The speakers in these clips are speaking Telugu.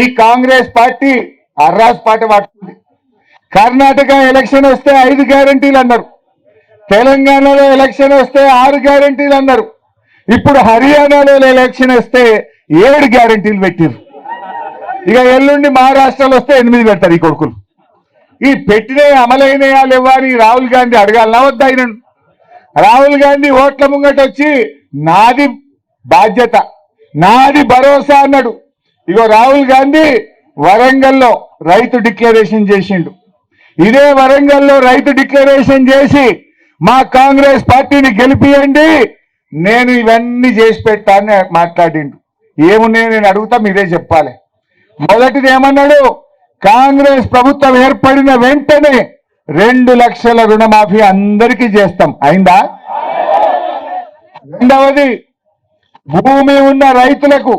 ఈ కాంగ్రెస్ పార్టీ అర్రాస్ పాట పడుతుంది. కర్ణాటక ఎలక్షన్ వస్తే ఐదు గ్యారంటీలు అన్నారు. తెలంగాణలో ఎలక్షన్ వస్తే ఆరు గ్యారంటీలు అన్నారు. ఇప్పుడు హర్యానాలో ఎలక్షన్ వస్తే ఏడు గ్యారంటీలు పెట్టారు ఇక ఎల్లుండి మహారాష్ట్రలో వస్తే ఎనిమిది పెడతారు ఈ కొడుకులు. ఈ పెట్టినవి అమలైనయా లేవా రాహుల్ గాంధీ అడగాలనా వద్దా ఆయనను? రాహుల్ గాంధీ ఓట్ల ముంగట వచ్చి నాది బాధ్యత నాది భరోసా అన్నాడు. ఇగో రాహుల్ గాంధీ వరంగల్లో రైతు డిక్లరేషన్ చేసిండు. ఇదే వరంగల్లో రైతు డిక్లరేషన్ చేసి మా కాంగ్రెస్ పార్టీని గెలిపియండి నేను ఇవన్నీ చేసి పెట్టా అని మాట్లాడిండు ఏమున్నాయో నేను అడుగుతా మీరే చెప్పాలి. మొదటిది ఏమన్నాడు? కాంగ్రెస్ ప్రభుత్వం ఏర్పడిన వెంటనే రెండు లక్షల రుణమాఫీ అందరికీ చేస్తాం. అయిందా? రెండవది భూమి ఉన్న రైతులకు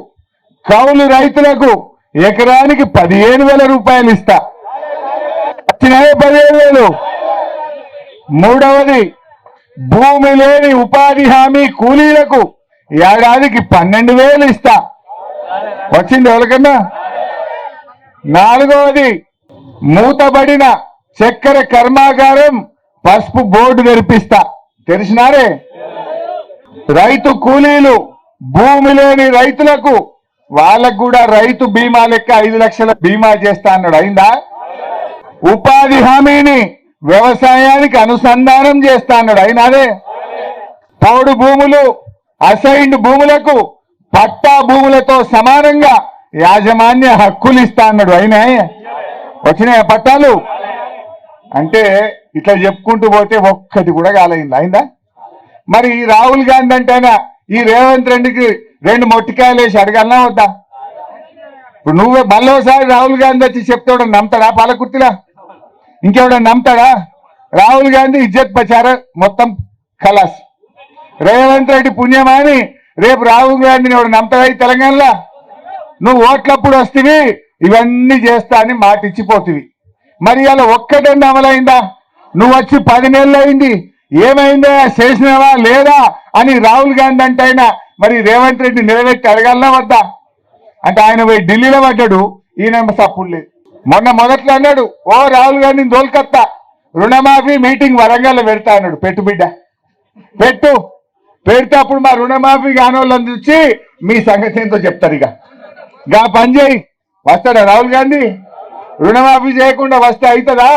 కౌలు రైతులకు ఎకరానికి పదిహేను వేల రూపాయలు ఇస్తా. వచ్చినాయే పదిహేను వేలు. మూడవది భూమి లేని ఉపాధి హామీ కూలీలకు ఏడాదికి పన్నెండు వేలు ఇస్తా. వచ్చింది ఎవరికన్నా? నాలుగవది మూతబడిన చక్కెర కర్మాగారం పసుపు బోర్డు తెరిపిస్తా. తెలిసినారే? రైతు కూలీలు భూమి లేని రైతులకు వాళ్ళకు కూడా రైతు బీమా లెక్క ఐదు లక్షల బీమా చేస్తా అన్నాడు. అయిందా? ఉపాధి హామీని వ్యవసాయానికి అనుసంధానం చేస్తా అన్నాడు. అయినాదే పౌడు భూములు అసైన్డ్ భూములకు పట్టా భూములతో సమానంగా యాజమాన్య హక్కులు ఇస్తా అన్నాడు. అయినా? వచ్చినాయా పట్టాలు? అంటే ఇట్లా చెప్పుకుంటూ పోతే ఒక్కటి కూడా కాలైంది. అయిందా? మరి ఈ రాహుల్ గాంధీ అంటేనా ఈ రేవంత్ రెడ్డికి రెండు మొట్టికాయలు వేసి అడగాలనా వద్దా? ఇప్పుడు నువ్వే మళ్ళోసారి రాహుల్ గాంధీ వచ్చి చెప్తాడు నమ్ముతాడా పాలకుర్తిలా? ఇంకెవడ నమ్ముతాడా? రాహుల్ గాంధీ ఇజ్జత్ ప్రచార మొత్తం కలాస్ రేవంత్ రెడ్డి పుణ్యమాని రేపు రాహుల్ గాంధీని ఎవడు నమ్ముతాడా ఈ తెలంగాణలో? నువ్వు ఓట్లప్పుడు వస్తేవి ఇవన్నీ చేస్తా అని మాట ఇచ్చిపోతివి మరి అలా ఒక్కటన్నా అమలైందా? నువ్వు వచ్చి పది నెలలు అయింది. ఏమైందా? చేసినావా? లేదా? అని రాహుల్ గాంధీ అంటే మరి రేవంత్ రెడ్డి నిలబెట్టి అడగాలనా వద్దా? అంటే ఆయన పోయి ఢిల్లీలో పడ్డాడు ఈయన సప్పుడు లేదు. మొన్న మొదట్లో అన్నాడు ఓ రాహుల్ గాంధీని దోల్కత్తా రుణమాఫీ మీటింగ్ వరంగల్లో పెడతా అన్నాడు. పెట్టు బిడ్డ. పెట్టు. పెడితే అప్పుడు మా రుణమాఫీ కానోళ్ళని చూసి మీ సంగతి ఏంటో చెప్తారు ఇక. గా పని చేయి. వస్తాడా రాహుల్ గాంధీ? రుణమాఫీ చేయకుండా వస్తే అవుతుందా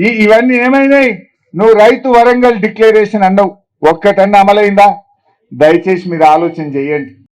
ఈ ఇవన్నీ ఏమైనాయి? నువ్వు రైతు వరంగల్ డిక్లరేషన్ అన్నావు. ఒక్కటన్నా అమలైందా? దయచేసి మీరు ఆలోచన చేయండి.